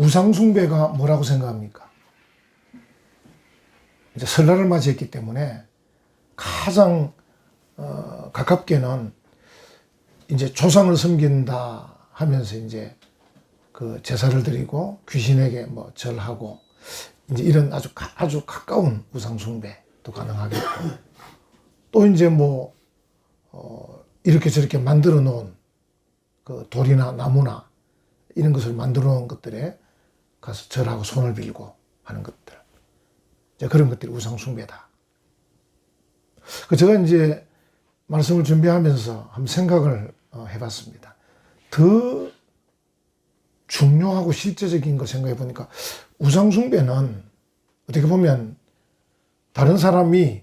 우상숭배가 뭐라고 생각합니까? 이제 설날을 맞이했기 때문에 가장 어, 가깝게는 이제 조상을 섬긴다 하면서 이제 그 제사를 드리고 귀신에게 뭐 절하고 이제 이런 아주 가- 아주 가까운 우상 숭배도 가능하겠고 또 이제 뭐 어, 이렇게 저렇게 만들어 놓은 그 돌이나 나무나 이런 것을 만들어 놓은 것들에 가서 절하고 손을 빌고 하는 것들 이제 그런 것들이 우상 숭배다. 그 제가 이제 말씀을 준비하면서 한번 생각을 어, 해봤습니다. 더 중요하고 실제적인 거 생각해 보니까 우상숭배는 어떻게 보면 다른 사람이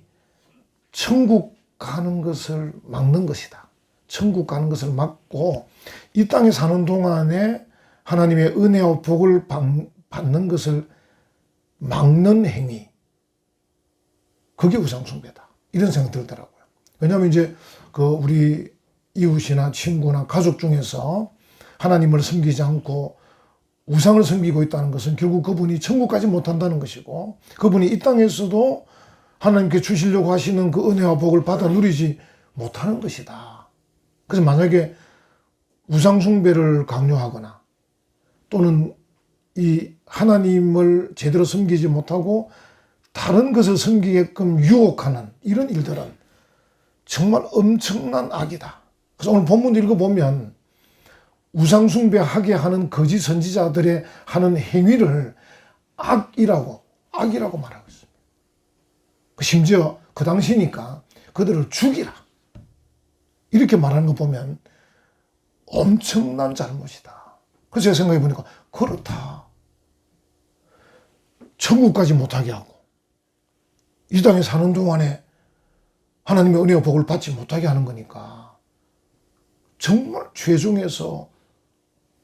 천국 가는 것을 막는 것이다. 천국 가는 것을 막고 이 땅에 사는 동안에 하나님의 은혜와 복을 받- 받는 것을 막는 행위. 그게 우상숭배다. 이런 생각 들더라고요. 왜냐하면 이제 그 우리 이웃이나 친구나 가족 중에서 하나님을 섬기지 않고 우상을 섬기고 있다는 것은 결국 그분이 천국까지 못한다는 것이고 그분이 이 땅에서도 하나님께 주시려고 하시는 그 은혜와 복을 받아 누리지 못하는 것이다. 그래서 만약에 우상숭배를 강요하거나 또는 이 하나님을 제대로 섬기지 못하고 다른 것을 섬기게끔 유혹하는 이런 일들은 정말 엄청난 악이다. 그래서 오늘 본문 읽어보면 우상숭배하게 하는 거짓 선지자들의 하는 행위를 악이라고, 악이라고 말하고 있습니다. 그 심지어 그 당시니까 그들을 죽이라. 이렇게 말하는 거 보면 엄청난 잘못이다. 그래서 제가 생각해 보니까 그렇다. 천국까지 못하게 하고 이 땅에 사는 동안에 하나님의 은혜와 복을 받지 못하게 하는 거니까 정말 죄 중에서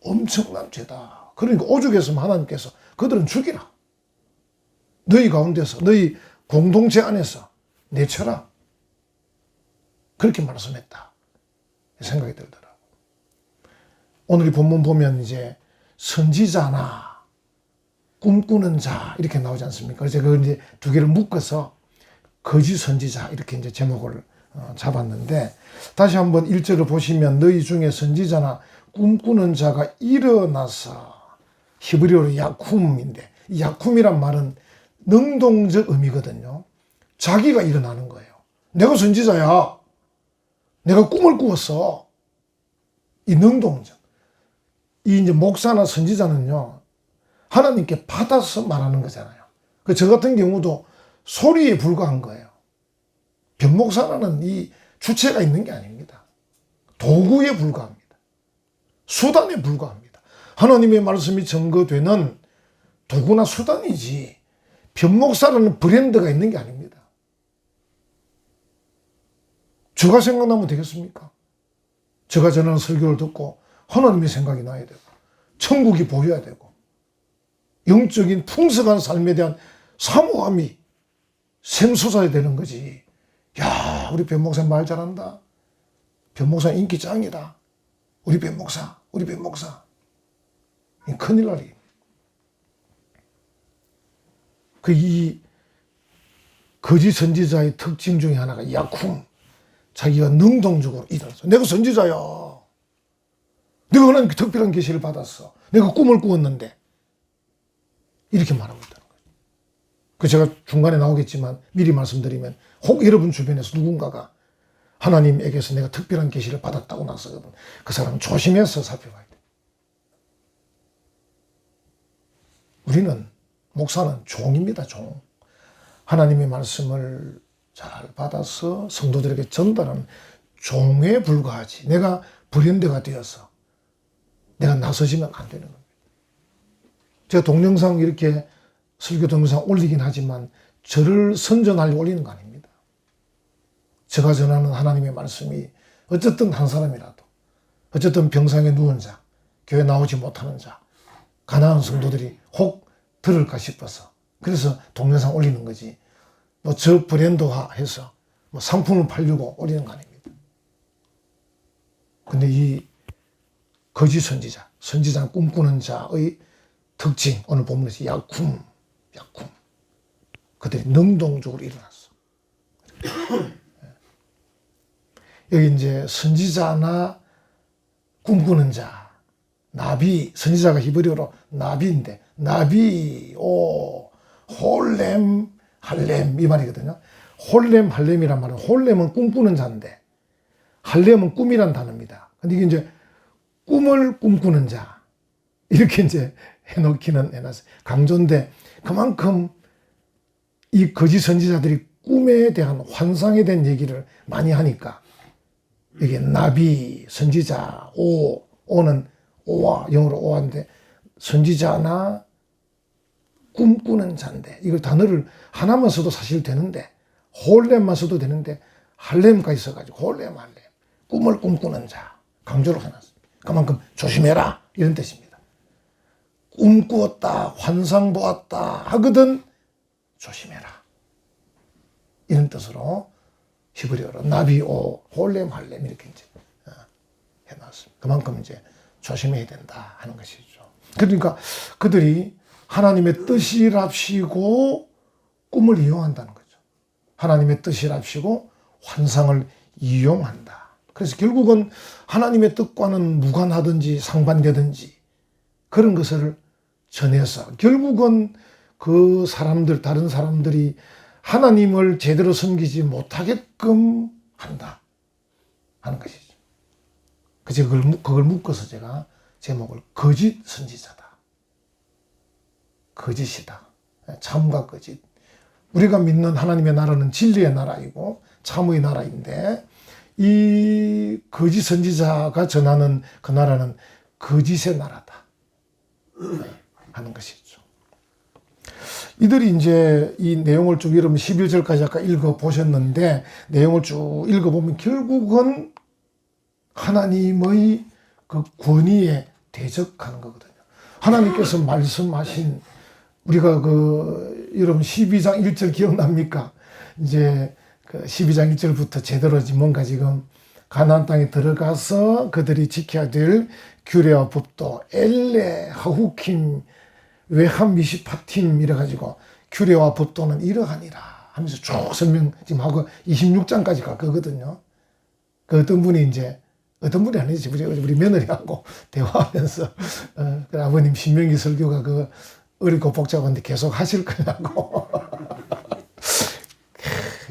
엄청난 죄다. 그러니까 오죽했으면 하나님께서 그들은 죽이라. 너희 가운데서 너희 공동체 안에서 내쳐라. 그렇게 말씀했다. 생각이 들더라고. 오늘 이 본문 보면 이제 선지자나 꿈꾸는 자 이렇게 나오지 않습니까? 그래서 그 이제 두 개를 묶어서 거짓 선지자 이렇게 이제 제목을 어, 잡았는데 다시 한번 1절을 보시면 너희 중에 선지자나 꿈꾸는 자가 일어나서 히브리어로 야쿰인데 이 야쿰이란 말은 능동적 의미거든요. 자기가 일어나는 거예요. 내가 선지자야. 내가 꿈을 꾸었어. 이 능동적. 이 이제 목사나 선지자는요. 하나님께 받아서 말하는 거잖아요. 그 저 같은 경우도 소리에 불과한 거예요. 변목사라는 이 주체가 있는 게 아닙니다. 도구에 불과합니다. 수단에 불과합니다. 하나님의 말씀이 증거되는 도구나 수단이지 변목사라는 브랜드가 있는 게 아닙니다. 제가 생각나면 되겠습니까? 제가 전하는 설교를 듣고 하나님의 생각이 나야 되고 천국이 보여야 되고 영적인 풍성한 삶에 대한 사모함이 샘솟아야 되는 거지. 야, 우리 변목사 말 잘한다. 변목사 인기 짱이다. 우리 변목사, 우리 변목사. 이 큰일 날이. 그 이 거짓 선지자의 특징 중에 하나가 약품. 자기가 능동적으로 일어나서 내가 선지자야. 내가 하나님께 특별한 계시를 받았어. 내가 꿈을 꾸었는데. 이렇게 말하고 있다는 거예요. 그 제가 중간에 나오겠지만 미리 말씀드리면 혹 여러분 주변에서 누군가가 하나님에게서 내가 특별한 계시를 받았다고 나서거든. 그 사람 조심해서 살펴봐야 돼. 우리는 목사는 종입니다, 종. 하나님의 말씀을 잘 받아서 성도들에게 전달하는 종에 불과하지. 내가 브랜드가 되어서 내가 나서지면 안 되는 겁니다. 제가 동영상 이렇게 설교 동영상 올리긴 하지만 저를 선전하려고 올리는 거 아닙니다. 제가 전하는 하나님의 말씀이 어쨌든 한 사람이라도 어쨌든 병상에 누운 자, 교회 나오지 못하는 자, 가난한 성도들이 혹 들을까 싶어서 그래서 동영상 올리는 거지. 뭐 저 브랜드화 해서 뭐 상품을 팔려고 올리는 거 아닙니다. 근데 이 거짓 선지자, 선지자 꿈꾸는 자의 특징 오늘 본문에서 약품, 약품. 그들이 능동적으로 일어났어. 여기 이제 선지자나 꿈꾸는 자, 나비, 선지자가 히브리어로 나비인데, 나비, 오, 홀렘, 할렘, 이 말이거든요. 홀렘, 할렘이란 말은, 홀렘은 꿈꾸는 자인데, 할렘은 꿈이란 단어입니다. 근데 이게 이제 꿈을 꿈꾸는 자, 이렇게 이제 해놓기는 해놨어요. 강조인데, 그만큼 이 거짓 선지자들이 꿈에 대한 환상에 대한 얘기를 많이 하니까, 이게 나비, 선지자, 오, 오는 오와 영어로 오한데 선지자나 꿈꾸는 자인데 이걸 단어를 하나만 써도 사실 되는데 홀렘만 써도 되는데 할렘까지 써가지고 홀렘 할렘 꿈을 꿈꾸는 자 강조를 해놨어요. 그만큼 조심해라 이런 뜻입니다. 꿈꾸었다 환상 보았다 하거든 조심해라 이런 뜻으로 히브리어로 나비오 홀렘 할렘 이렇게 이제 어, 해놨습니다. 그만큼 이제 조심해야 된다 하는 것이죠. 그러니까 그들이 하나님의 뜻이랍시고 꿈을 이용한다는 거죠. 하나님의 뜻이랍시고 환상을 이용한다. 그래서 결국은 하나님의 뜻과는 무관하든지 상반되든지 그런 것을 전해서 결국은 그 사람들, 다른 사람들이 하나님을 제대로 섬기지 못하게끔 한다 하는 것이죠. 그래서 그걸, 그걸 묶어서 제가 제목을 거짓 선지자다. 거짓이다. 참과 거짓. 우리가 믿는 하나님의 나라는 진리의 나라이고 참의 나라인데 이 거짓 선지자가 전하는 그 나라는 거짓의 나라다. 하는 것이죠. 이들이 이제 이 내용을 쭉 여러분 11절까지 아까 읽어 보셨는데 내용을 쭉 읽어 보면 결국은 하나님의 그 권위에 대적하는 거거든요. 하나님께서 말씀하신 우리가 그 여러분 12장 1절 기억납니까? 이제 그 12장 1절부터 제대로 뭔가 지금 가나안 땅에 들어가서 그들이 지켜야 될 규례와 법도 엘레 하후킴 외한 미시파팀 이래 가지고 규례와 법도는 이러하니라 하면서 쭉 설명 지금 하고 26장까지 갈 거거든요. 그 어떤 분이 이제 어떤 분이 아니지 우리 우리 며느리하고 대화하면서 어, 그 아버님 신명기 설교가 그 어리고 복잡한데 계속 하실 거냐고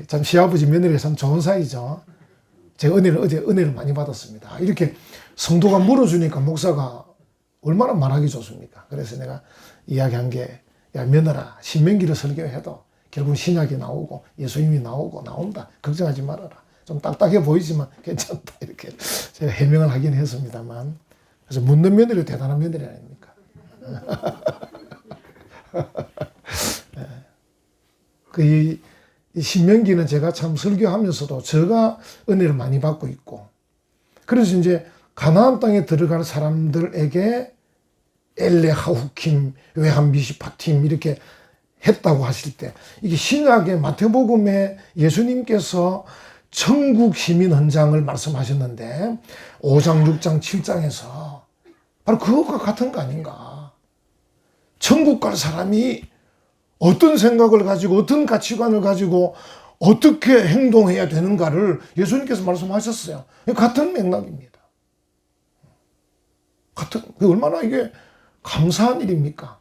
참 시아버지 며느리가 참 좋은 사이죠. 제가 은혜를 어제 은혜를 많이 받았습니다. 이렇게 성도가 물어주니까 목사가 얼마나 말하기 좋습니까? 그래서 내가 이야기한 게, 야, 며느라, 신명기를 설교해도 결국 신약이 나오고 예수님이 나오고 나온다. 걱정하지 말아라. 좀 딱딱해 보이지만 괜찮다. 이렇게 제가 해명을 하긴 했습니다만. 그래서 묻는 며느리 대단한 며느리 아닙니까? 그, 이, 이 신명기는 제가 참 설교하면서도 제가 은혜를 많이 받고 있고, 그래서 이제 가나안 땅에 들어갈 사람들에게 엘레 하후킴, 외한 미시파팀 이렇게 했다고 하실 때 이게 신약의 마태복음에 예수님께서 천국 시민 헌장을 말씀하셨는데 5장, 6장, 7장에서 바로 그것과 같은 거 아닌가. 천국 갈 사람이 어떤 생각을 가지고 어떤 가치관을 가지고 어떻게 행동해야 되는가를 예수님께서 말씀하셨어요. 같은 맥락입니다. 같은, 얼마나 이게 감사한 일입니까?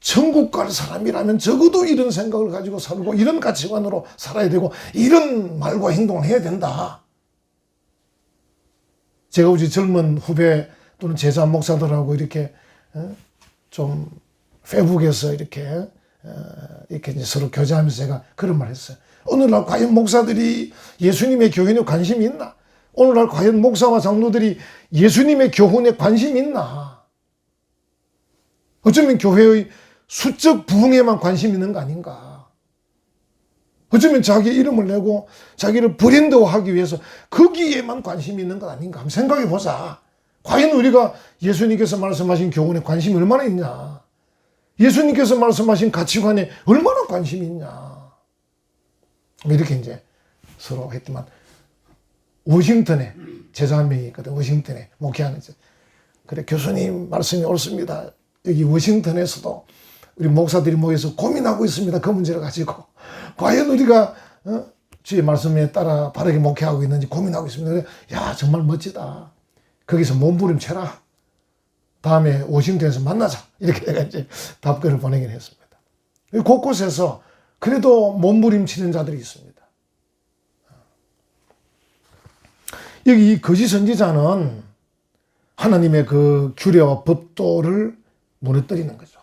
천국 갈 사람이라면 적어도 이런 생각을 가지고 살고 이런 가치관으로 살아야 되고 이런 말과 행동을 해야 된다. 제가 우리 젊은 후배 또는 제자 목사들하고 이렇게 어, 좀 페북에서 이렇게 어, 이렇게 서로 교제하면서 제가 그런 말 했어요. 오늘날 과연 목사들이 예수님의 교훈에 관심이 있나? 오늘날 과연 목사와 장로들이 예수님의 교훈에 관심이 있나? 어쩌면 교회의 수적 부흥에만 관심 있는 거 아닌가. 어쩌면 자기 이름을 내고 자기를 브랜드화하기 위해서 거기에만 관심이 있는 것 아닌가. 한번 생각해 보자. 과연 우리가 예수님께서 말씀하신 교훈에 관심이 얼마나 있냐. 예수님께서 말씀하신 가치관에 얼마나 관심이 있냐. 이렇게 이제 서로 했지만 워싱턴에 제자 한 명이 있거든. 워싱턴에 목회하는 그래 교수님 말씀이 옳습니다. 여기 워싱턴에서도 우리 목사들이 모여서 고민하고 있습니다. 그 문제를 가지고 과연 우리가 어? 주의 말씀에 따라 바르게 목회하고 있는지 고민하고 있습니다. 야 정말 멋지다. 거기서 몸부림쳐라. 다음에 워싱턴에서 만나자. 이렇게 내가 이제 답글을 보내긴 했습니다. 곳곳에서 그래도 몸부림치는 자들이 있습니다. 여기 이 거짓 선지자는 하나님의 그 규례와 법도를 무너뜨리는 거죠.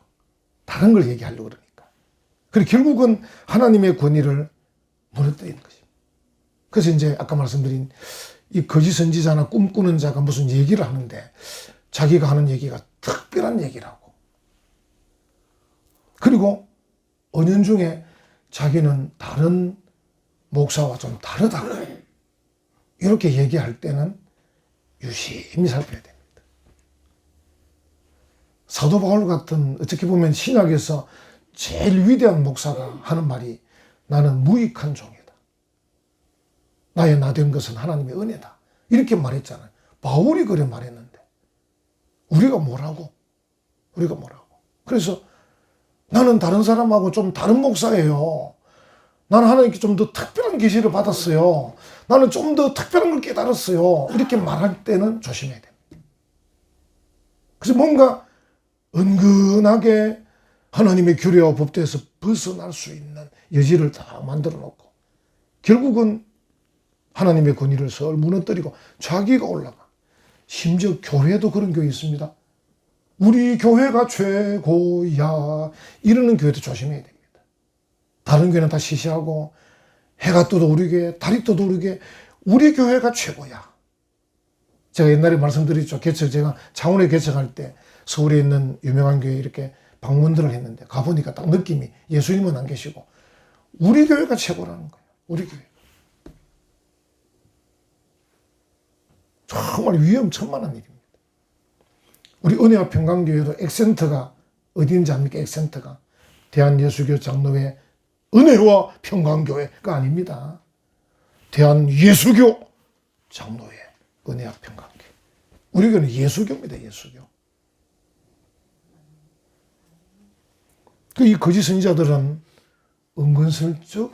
다른 걸 얘기하려고 그러니까. 그리고 결국은 하나님의 권위를 무너뜨리는 것입니다. 그래서 이제 아까 말씀드린 이 거짓 선지자나 꿈꾸는 자가 무슨 얘기를 하는데 자기가 하는 얘기가 특별한 얘기라고. 그리고 은연중에 자기는 다른 목사와 좀 다르다고. 이렇게 얘기할 때는 유심히 살펴야 됩니다. 사도 바울 같은 어떻게 보면 신학에서 제일 위대한 목사가 하는 말이 나는 무익한 종이다. 나의 나된 것은 하나님의 은혜다. 이렇게 말했잖아요. 바울이 그래 말했는데 우리가 뭐라고? 우리가 뭐라고? 그래서 나는 다른 사람하고 좀 다른 목사예요. 나는 하나님께 좀 더 특별한 계시를 받았어요. 나는 좀 더 특별한 걸 깨달았어요. 이렇게 말할 때는 조심해야 됩니다. 그래서 뭔가 은근하게 하나님의 규례와 법도에서 벗어날 수 있는 여지를 다 만들어 놓고 결국은 하나님의 권위를 설 무너뜨리고 자기가 올라가. 심지어 교회도 그런 교회 있습니다. 우리 교회가 최고야. 이러는 교회도 조심해야 됩니다. 다른 교회는 다 시시하고 해가 떠도 오르게 달이 떠도 오르게 우리 교회가 최고야. 제가 옛날에 말씀드렸죠. 개척 제가 창원에 개척할 때 서울에 있는 유명한 교회 이렇게 방문들을 했는데 가보니까 딱 느낌이 예수님은 안 계시고 우리 교회가 최고라는 거예요. 우리 교회. 정말 위험천만한 일입니다. 우리 은혜와 평강교회도 엑센터가 어디인지 압니까? 엑센터가 대한예수교 장로회 은혜와 평강교회가 아닙니다. 대한예수교 장로회 은혜와 평강교회. 우리 교회는 예수교입니다. 예수교. 그 이 거짓 선지자들은 은근슬쩍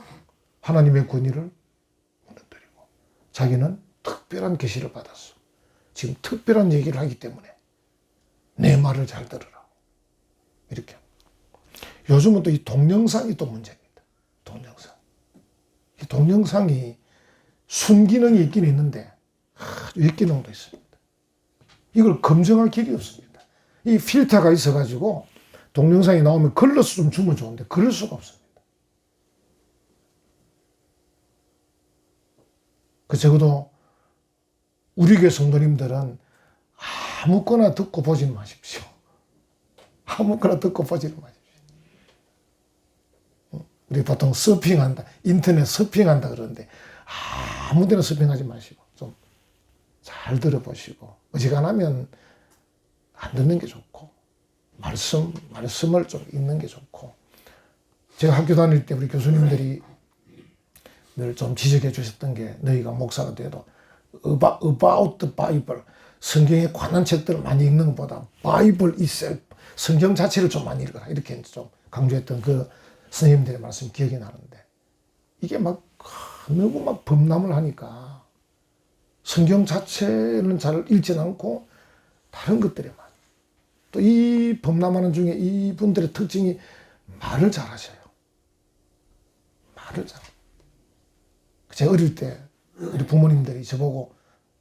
하나님의 권위를 무너뜨리고 자기는 특별한 계시를 받았어. 지금 특별한 얘기를 하기 때문에 내 말을 잘 들으라고. 이렇게. 요즘은 또 이 동영상이 또 문제입니다. 동영상. 이 동영상이 순기능이 있긴 있는데 아주 역기능도 있습니다. 이걸 검증할 길이 없습니다. 이 필터가 있어가지고 동영상이 나오면 걸러서 좀 주면 좋은데 그럴 수가 없습니다. 그 적어도 우리 교회 성도님들은 아무거나 듣고 보지 마십시오. 아무거나 듣고 보지 마십시오. 우리 보통 서핑한다, 인터넷 서핑한다 그러는데 아무 데나 서핑하지 마시고 좀 잘 들어보시고 어지간하면 안 듣는 게 좋고 말씀, 말씀을 좀 읽는 게 좋고. 제가 학교 다닐 때 우리 교수님들이 늘 좀 지적해 주셨던 게 너희가 목사가 돼도 about the Bible 성경에 관한 책들을 많이 읽는 것보다 바이블 itself 성경 자체를 좀 많이 읽어라. 이렇게 좀 강조했던 그 선생님들의 말씀이 기억이 나는데. 이게 막 너무 막 범람을 하니까 성경 자체는 잘 읽지 않고 다른 것들에만 또 이 범람하는 중에 이분들의 특징이 말을 잘하셔요. 말을 잘. 제가 어릴 때 우리 부모님들이 저보고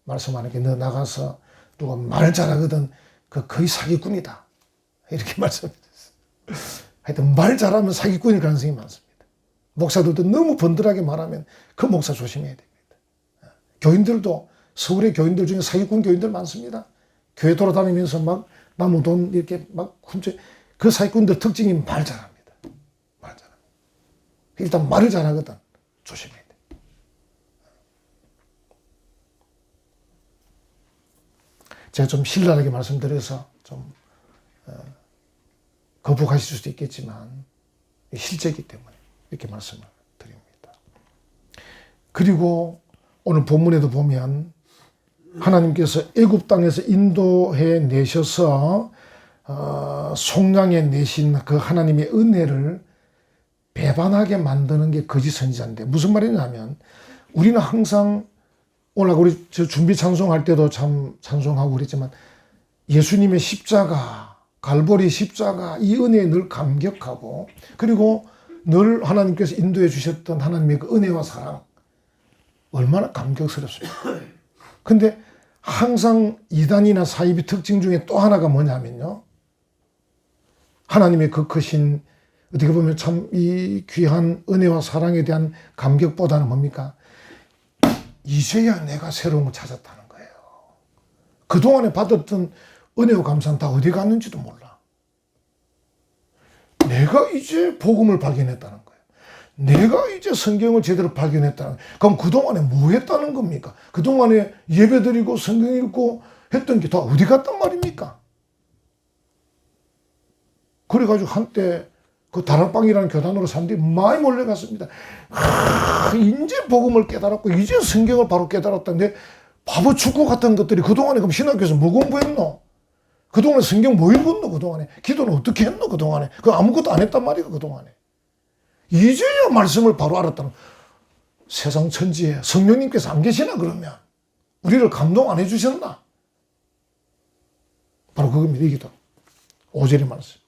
말씀하는 게 너 나가서 누가 말 잘하거든 그 거의 사기꾼이다 이렇게 말씀하셨어요. 하여튼 말 잘하면 사기꾼일 가능성이 많습니다. 목사들도 너무 번들하게 말하면 그 목사 조심해야 됩니다. 교인들도 서울의 교인들 중에 사기꾼 교인들 많습니다. 교회 돌아다니면서 막 남은 돈 이렇게 막 훔쳐 그 사기꾼들 특징이 말 잘합니다. 말 잘합니다. 일단 말을 잘하거든 조심해야 돼. 제가 좀 신랄하게 말씀드려서 좀 어, 거북하실 수도 있겠지만 실제이기 때문에 이렇게 말씀을 드립니다. 그리고 오늘 본문에도 보면 하나님께서 애굽 땅에서 인도해 내셔서 어, 속량에 내신 그 하나님의 은혜를 배반하게 만드는 게 거짓 선지자인데 무슨 말이냐면 우리는 항상 오늘 우리 저 준비 찬송할 때도 참 찬송하고 그랬지만 예수님의 십자가 갈보리 십자가 이 은혜에 늘 감격하고 그리고 늘 하나님께서 인도해 주셨던 하나님의 그 은혜와 사랑 얼마나 감격스럽습니까? 근데 항상 이단이나 사이비 특징 중에 또 하나가 뭐냐면요. 하나님의 그 크신 어떻게 보면 참 이 귀한 은혜와 사랑에 대한 감격보다는 뭡니까? 이제야 내가 새로운 걸 찾았다는 거예요. 그동안에 받았던 은혜와 감사는 다 어디 갔는지도 몰라. 내가 이제 복음을 발견했다는. 내가 이제 성경을 제대로 발견했다는. 그럼 그동안에 뭐 했다는 겁니까? 그동안에 예배 드리고 성경 읽고 했던 게 다 어디 갔단 말입니까? 그래가지고 한때 그 다락방이라는 교단으로 사람들이 많이 몰려갔습니다. 하, 이제 복음을 깨달았고 이제 성경을 바로 깨달았다는데 바보 축구 같은 것들이 그동안에 그럼 신학교에서 뭐 공부했노? 그동안에 성경 뭐 읽었노? 그동안에 기도는 어떻게 했노? 그동안에 그 아무것도 안 했단 말이야 그동안에 이제야 말씀을 바로 알았다는 세상 천지에 성령님께서 안 계시나 그러면 우리를 감동 안 해주셨나? 바로 그겁니다 이 기도 5절의 말씀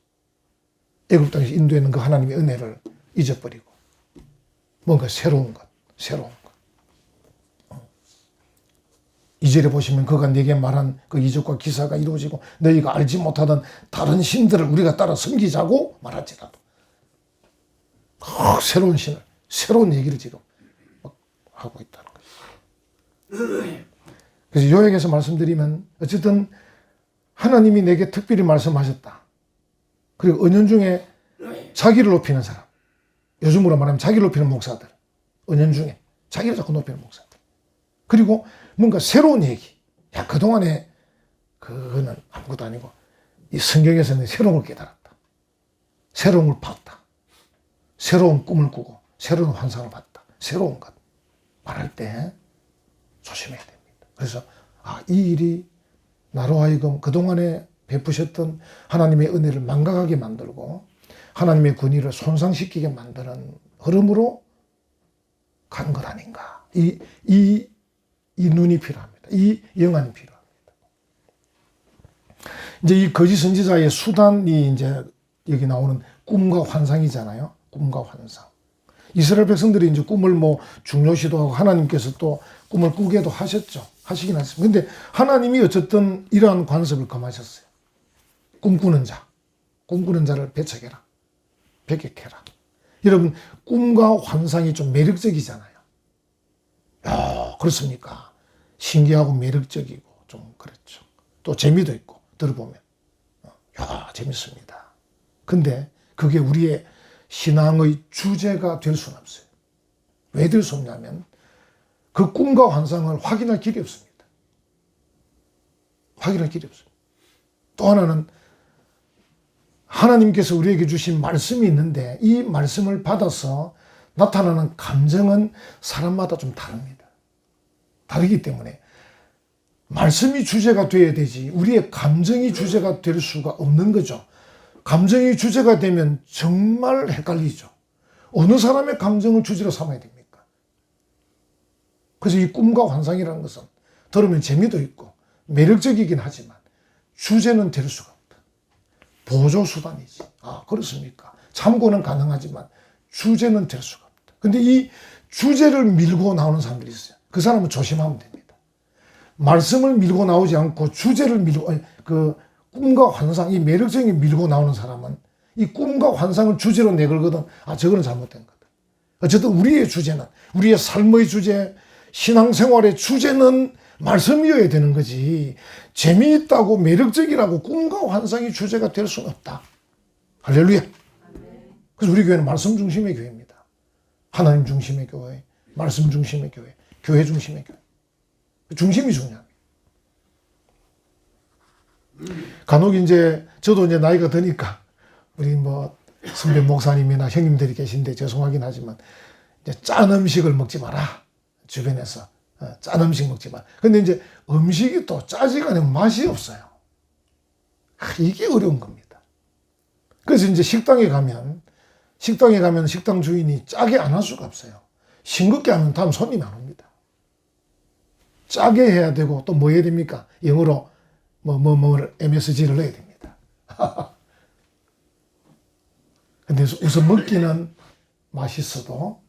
애굽 땅에서 인도했는 그 하나님의 은혜를 잊어버리고 뭔가 새로운 것, 새로운 것. 어. 이절에 보시면 그가 내게 말한 그 이적과 기사가 이루어지고 너희가 알지 못하던 다른 신들을 우리가 따라 섬기자고 말할지라도 어, 새로운 신을 새로운 얘기를 지금 막 하고 있다는 거죠. 그래서 요약해서 말씀드리면 어쨌든 하나님이 내게 특별히 말씀하셨다. 그리고 은연 중에 자기를 높이는 사람. 요즘으로 말하면 자기를 높이는 목사들. 은연 중에 자기를 자꾸 높이는 목사들. 그리고 뭔가 새로운 얘기. 야, 그동안에 그거는 아무것도 아니고 이 성경에서는 새로운 걸 깨달았다. 새로운 걸 봤다. 새로운 꿈을 꾸고 새로운 환상을 봤다. 새로운 것. 말할 때 조심해야 됩니다. 그래서 아, 이 일이 나로 하여금 그동안에 베푸셨던 하나님의 은혜를 망각하게 만들고 하나님의 군의를 손상시키게 만드는 흐름으로 간 것 아닌가. 이, 이, 이 눈이 필요합니다. 이 영안이 필요합니다. 이제 이 거짓 선지자의 수단이 이제 여기 나오는 꿈과 환상이잖아요. 꿈과 환상. 이스라엘 백성들이 이제 꿈을 뭐 중요시도 하고 하나님께서 또 꿈을 꾸게도 하셨죠. 하시긴 하셨습니다. 근데 하나님이 어쨌든 이러한 관습을 금하셨어요. 꿈꾸는 자, 꿈꾸는 자를 배척해라. 배격해라. 여러분, 꿈과 환상이 좀 매력적이잖아요. 야, 그렇습니까? 신기하고 매력적이고 좀 그렇죠. 또 재미도 있고, 들어보면. 야, 재밌습니다. 근데 그게 우리의 신앙의 주제가 될 수는 없어요. 왜 될 수 없냐면 그 꿈과 환상을 확인할 길이 없습니다. 확인할 길이 없습니다. 또 하나는 하나님께서 우리에게 주신 말씀이 있는데 이 말씀을 받아서 나타나는 감정은 사람마다 좀 다릅니다. 다르기 때문에 말씀이 주제가 되어야 되지 우리의 감정이 주제가 될 수가 없는 거죠. 감정이 주제가 되면 정말 헷갈리죠. 어느 사람의 감정을 주제로 삼아야 됩니까? 그래서 이 꿈과 환상이라는 것은 들으면 재미도 있고 매력적이긴 하지만 주제는 될 수가 보조 수단이지. 아, 그렇습니까? 참고는 가능하지만 주제는 될 수가 없다. 근데 이 주제를 밀고 나오는 사람들이 있어요. 그 사람은 조심하면 됩니다. 말씀을 밀고 나오지 않고 주제를 밀고, 아니, 그 꿈과 환상, 이 매력적인 밀고 나오는 사람은 이 꿈과 환상을 주제로 내걸거든. 아, 저거는 잘못된 거다. 어쨌든 우리의 주제는, 우리의 삶의 주제, 신앙생활의 주제는 말씀이어야 되는 거지. 재미있다고 매력적이라고 꿈과 환상이 주제가 될 수는 없다. 할렐루야. 그래서 우리 교회는 말씀 중심의 교회입니다. 하나님 중심의 교회, 말씀 중심의 교회, 교회 중심의 교회. 중심이 중요합니다. 간혹 이제 저도 이제 나이가 드니까 우리 뭐 선배 목사님이나 형님들이 계신데 죄송하긴 하지만 이제 짠 음식을 먹지 마라 주변에서 어, 짠 음식 먹지 마. 근데 이제 음식이 또 짜지가 않으면 맛이 없어요. 아, 이게 어려운 겁니다. 그래서 이제 식당에 가면 식당에 가면 식당 주인이 짜게 안 할 수가 없어요. 싱겁게 하면 다음 손님이 안 옵니다. 짜게 해야 되고 또 뭐 해야 됩니까? 영어로 뭐 뭐 뭐 MSG를 넣어야 됩니다. 근데 우선 먹기는 맛있어도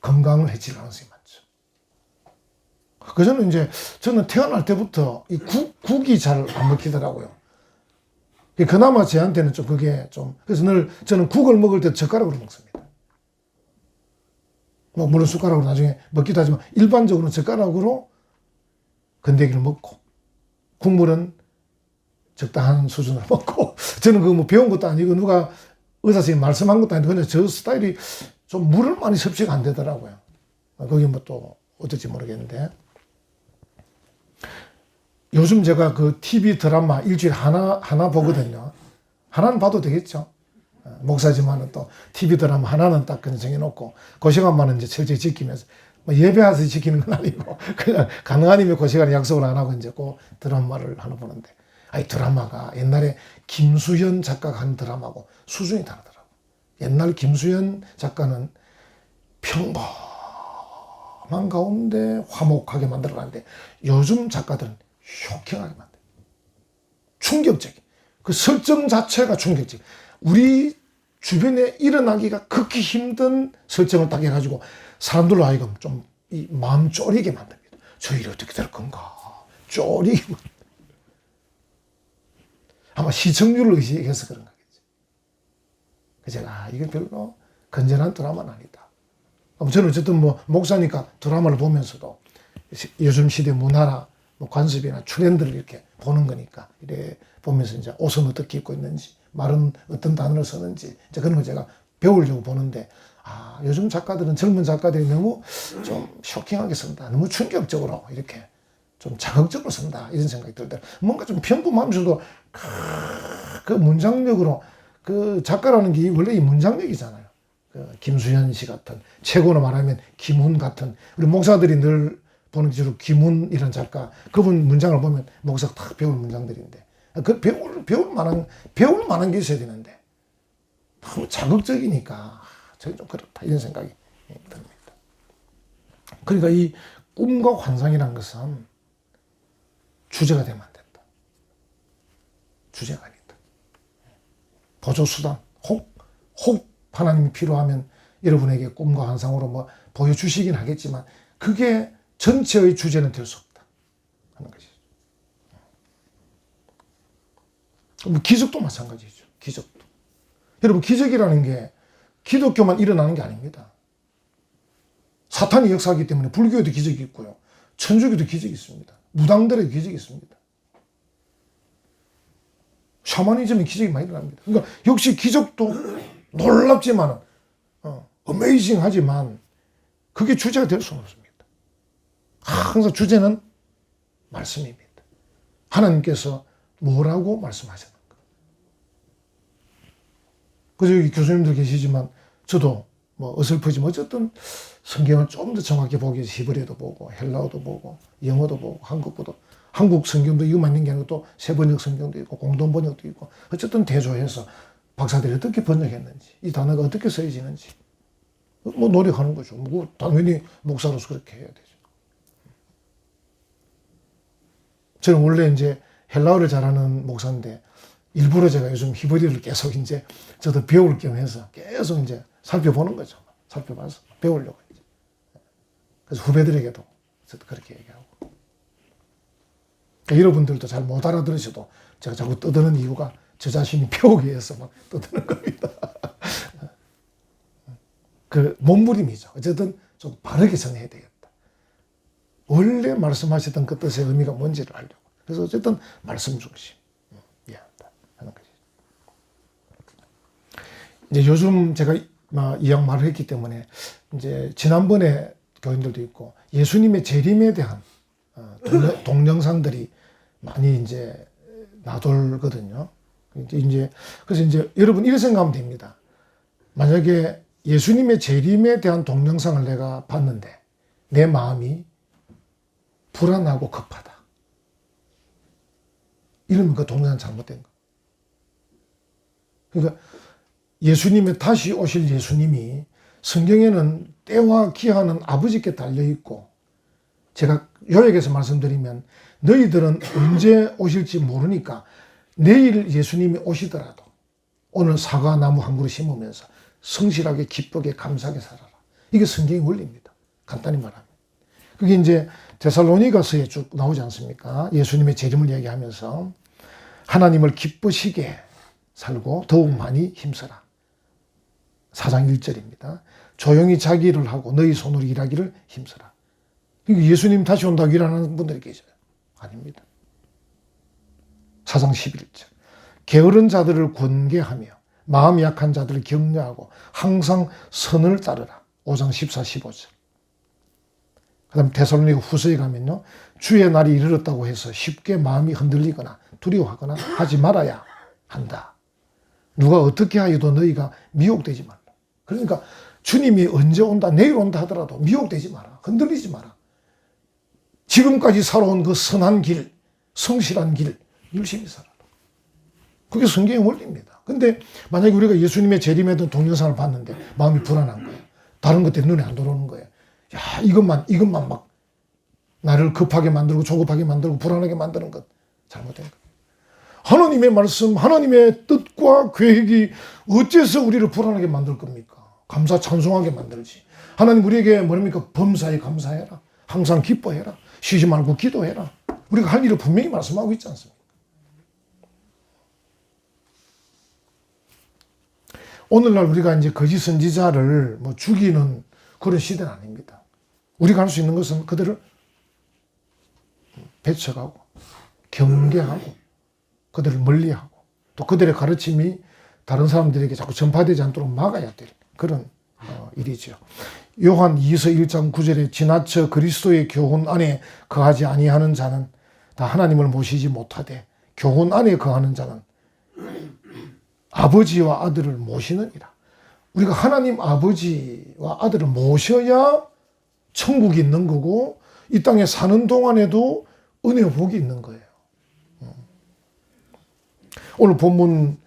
건강을 해칠 가능성이 많죠. 그저는 이제 저는 태어날 때부터 이 국, 국이 잘 안 먹히더라고요. 그나마 저한테는 좀 그게 좀 그래서 늘 저는 국을 먹을 때 젓가락으로 먹습니다. 뭐 물론 숟가락으로 나중에 먹기도 하지만 일반적으로 젓가락으로 건더기를 먹고 국물은 적당한 수준으로 먹고 저는 그거 뭐 배운 것도 아니고 누가 의사 선생님 말씀한 것도 아니고 그냥 저 스타일이 좀 물을 많이 섭취가 안 되더라고요. 거기 뭐 또 어떨지 모르겠는데 요즘 제가 그 TV 드라마 일주일에 하나 하나 보거든요. 하나는 봐도 되겠죠. 어, 목사지만은 또 TV 드라마 하나는 딱 그냥 정해놓고 그 시간만은 이제 철저히 지키면서 뭐 예배하서 지키는 건 아니고 그냥 가능하면 그 시간에 약속을 안 하고 이제 그 드라마를 하나 보는데 아이 드라마가 옛날에 김수현 작가가 한 드라마고 수준이 다르더라고. 옛날 김수현 작가는 평범한 가운데 화목하게 만들어가는데 요즘 작가들은 쇼킹하게 만들. 충격적인. 그 설정 자체가 충격적. 우리 주변에 일어나기가 극히 힘든 설정을 딱 해가지고 사람들로 하여금 좀 이 마음 쫄이게 만듭니다. 저 일이 어떻게 될 건가? 쫄이게. 아마 시청률을 의식해서 그런 거겠죠. 그래서 제가 아, 이건 별로 건전한 드라마는 아니다. 저는 어쨌든 뭐 목사니까 드라마를 보면서도 요즘 시대 문화나 뭐 관습이나 트렌드를 이렇게 보는 거니까 이래 보면서 이제 옷은 어떻게 입고 있는지 말은 어떤 단어를 쓰는지 이제 그런 걸 제가 배우려고 보는데 아 요즘 작가들은 젊은 작가들이 너무 좀 쇼킹하게 쓴다. 너무 충격적으로 이렇게 좀 자극적으로 쓴다. 이런 생각이 들더라. 뭔가 좀 평범하면서도 그 문장력으로 그 작가라는 게 원래 이 문장력이잖아요. 그 김수현 씨 같은 최고로 말하면 김훈 같은 우리 목사들이 늘 보는 주로 김훈이라는 작가 그분 문장을 보면 목사가 딱 배울 문장들인데 그 배울 배울 만한 배울 만한 게 있어야 되는데 너무 자극적이니까 저는 좀 그렇다 이런 생각이 듭니다. 그러니까 이 꿈과 환상이란 것은 주제가 되면 안 된다. 주제가 아니다. 보조 수단 혹 혹 하나님이 필요하면 여러분에게 꿈과 환상으로 뭐 보여주시긴 하겠지만 그게 전체의 주제는 될 수 없다 하는 것이죠. 뭐 기적도 마찬가지죠. 기적도. 여러분 기적이라는 게 기독교만 일어나는 게 아닙니다. 사탄이 역사하기 때문에 불교에도 기적이 있고요. 천주교도 기적이 있습니다. 무당들에도 기적이 있습니다. 샤머니즘의 기적이 많이 일어납니다. 그러니까 역시 기적도 놀랍지만 어, 어메이징 하지만 그게 주제가 될 수는 없습니다. 항상 주제는 말씀입니다. 하나님께서 뭐라고 말씀하셨는가. 그래서 여기 교수님들 계시지만 저도 뭐 어설프지만 어쨌든 성경을 좀 더 정확히 보기 위해서 히브리어도 보고 헬라어도 보고 영어도 보고 한국어도 한국 성경도 이거만 있는 게 아니고 또 세번역 성경도 있고 공동 번역도 있고 어쨌든 대조해서 박사들이 어떻게 번역했는지 이 단어가 어떻게 쓰여지는지 뭐 노력하는 거죠. 뭐 당연히 목사로서 그렇게 해야 되죠. 저는 원래 이제 헬라어를 잘하는 목사인데 일부러 제가 요즘 히브리어를 계속 이제 저도 배울 겸 해서 계속 이제 살펴보는 거죠. 살펴봐서 배우려고 이제. 그래서 후배들에게도 저도 그렇게 얘기하고. 그러니까 여러분들도 잘 못 알아들으셔도 제가 자꾸 떠드는 이유가 저 자신이 배우기 위해서 막 떠드는 겁니다. 그 몸부림이죠. 어쨌든 좀 바르게 전해야 되겠다. 원래 말씀하셨던 그 뜻의 의미가 뭔지를 알려고. 그래서 어쨌든 말씀 중심. 음, 이해한다. 하는 거지. 이제 요즘 제가 이 양 말을 했기 때문에 이제 지난번에 교인들도 있고 예수님의 재림에 대한 어, 동영, 상들이 많이 이제 나돌거든요. 이제 그래서 이제 여러분 이렇게 생각하면 됩니다. 만약에 예수님의 재림에 대한 동영상을 내가 봤는데 내 마음이 불안하고 급하다. 이러면 그 동영상 잘못된 거. 그러니까 예수님의 다시 오실 예수님이 성경에는 때와 기한은 아버지께 달려 있고 제가 요약해서 말씀드리면 너희들은 언제 오실지 모르니까 내일 예수님이 오시더라도 오늘 사과 나무 한 그루 심으면서 성실하게 기쁘게 감사하게 살아라. 이게 성경의 원리입니다. 간단히 말하면. 그게 이제 데살로니가서에 쭉 나오지 않습니까? 예수님의 재림을 얘기하면서 하나님을 기쁘시게 살고 더욱 많이 힘써라. 4장 1절입니다. 조용히 자기 일을 하고 너희 손으로 일하기를 힘써라. 그러니까 예수님 다시 온다고 일하는 분들이 계셔요. 아닙니다. 4장 11절. 게으른 자들을 권계하며 마음 약한 자들을 격려하고 항상 선을 따르라. 5장 14, 15절. 그 다음 데살로니가 후서에 가면요. 주의 날이 이르렀다고 해서 쉽게 마음이 흔들리거나 두려워하거나 하지 말아야 한다. 누가 어떻게 하여도 너희가 미혹되지 말라. 그러니까 주님이 언제 온다, 내일 온다 하더라도 미혹되지 마라. 흔들리지 마라. 지금까지 살아온 그 선한 길, 성실한 길, 열심히 살아라. 그게 성경의 원리입니다. 근데 만약에 우리가 예수님의 재림에도 동영상을 봤는데 마음이 불안한 거예요. 다른 것들이 눈에 안 들어오는 거예요. 야, 이것만, 이것만 막 나를 급하게 만들고 조급하게 만들고 불안하게 만드는 것 잘못된 거. 하나님의 말씀, 하나님의 뜻과 계획이 어째서 우리를 불안하게 만들 겁니까? 감사 찬송하게 만들지. 하나님 우리에게 뭐랍니까? 범사에 감사해라. 항상 기뻐해라. 쉬지 말고 기도해라. 우리가 할 일을 분명히 말씀하고 있지 않습니까? 오늘날 우리가 이제 거짓 선지자를 뭐 죽이는 그런 시대는 아닙니다. 우리가 할 수 있는 것은 그들을 배척하고 경계하고 그들을 멀리하고 또 그들의 가르침이 다른 사람들에게 자꾸 전파되지 않도록 막아야 될 그런 어, 일이죠. 요한 2서 1장 9절에 지나쳐 그리스도의 교훈 안에 거하지 아니하는 자는 다 하나님을 모시지 못하되 교훈 안에 거하는 자는 아버지와 아들을 모시느니라. 우리가 하나님 아버지와 아들을 모셔야 천국이 있는 거고 이 땅에 사는 동안에도 은혜 복이 있는 거예요. 오늘 본문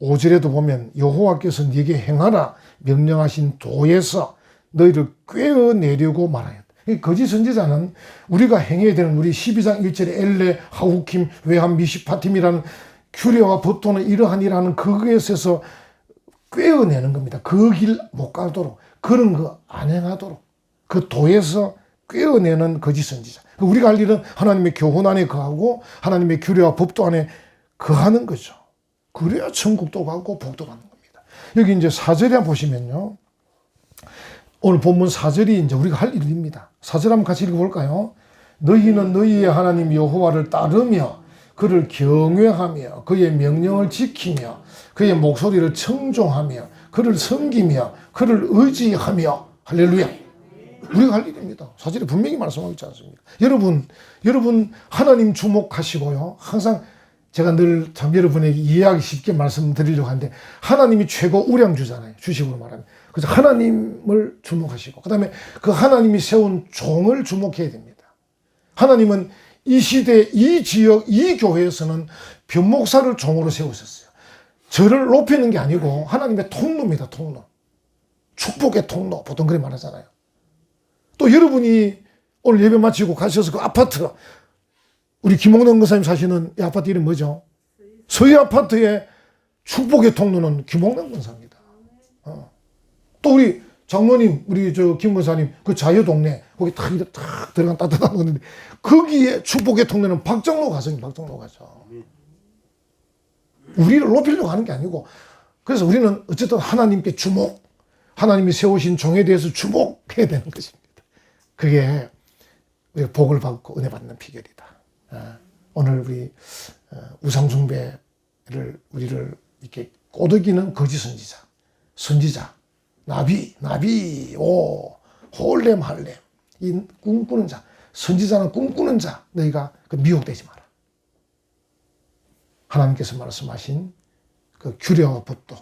5절에도 보면 여호와께서 네게 행하라 명령하신 도에서 너희를 꿰어내려고 말하였다. 거짓 선지자는 우리가 행해야 되는 우리 12장 1절에 엘레, 하우킴, 외함, 미시파팀이라는 규례와 법도는 이러하니라는 그것에서 꿰어내는 겁니다. 그 길 못 가도록 그런 거 안 행하도록 그 도에서 꿰어내는 거짓 선지자. 우리가 할 일은 하나님의 교훈 안에 거하고 하나님의 규례와 법도 안에 거하는 거죠. 그래야 천국도 가고 복도 가는 겁니다. 여기 이제 사절에 보시면요. 오늘 본문 사절이 이제 우리가 할 일입니다. 사절 한번 같이 읽어볼까요? 너희는 너희의 하나님 여호와를 따르며 그를 경외하며 그의 명령을 지키며 그의 목소리를 청종하며 그를 섬기며 그를 의지하며 할렐루야. 우리가 할 일입니다. 사절에 분명히 말씀하고 있지 않습니까? 여러분, 여러분 하나님 주목하시고요. 항상 제가 늘 참 여러분에게 이해하기 쉽게 말씀드리려고 하는데 하나님이 최고 우량주잖아요. 주식으로 말하면. 그래서 하나님을 주목하시고 그다음에 그 하나님이 세운 종을 주목해야 됩니다. 하나님은 이 시대, 이 지역, 이 교회에서는 변목사를 종으로 세우셨어요. 저를 높이는 게 아니고 하나님의 통로입니다. 통로. 축복의 통로. 보통 그렇게 말하잖아요. 또 여러분이 오늘 예배 마치고 가셔서 그 아파트 우리 김홍동 권사님 사시는 이 아파트 이름 뭐죠? 서희 아파트의 축복의 통로는 김홍동 권사입니다. 어. 또 우리 장로님, 우리 저 김 권사님 그 자유 동네 거기 탁, 탁 들어간 따뜻한 건데 거기에 축복의 통로는 박정로 가정이 박정로 가죠. 우리를 높이려고 하는 게 아니고 그래서 우리는 어쨌든 하나님께 주목, 하나님이 세우신 종에 대해서 주목해야 되는 것입니다. 그게 복을 받고 은혜 받는 비결이다. 아, 오늘 우리 어, 우상숭배를 우리를 이렇게 꼬드기는 거짓 선지자, 선지자, 나비, 나비, 오, 홀렘, 할렘, 이 꿈꾸는 자, 선지자는 꿈꾸는 자, 너희가 그 미혹되지 마라. 하나님께서 말씀하신 그 규례와 법도,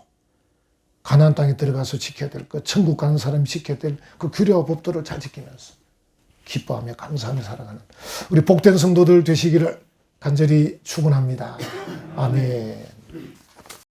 가나안 땅에 들어가서 지켜야 될그 천국 가는 사람이 지켜야 될 그 규례와 법도를 잘 지키면서 기뻐하며 감사하며 살아가는 우리 복된 성도들 되시기를 간절히 축원합니다. 아멘.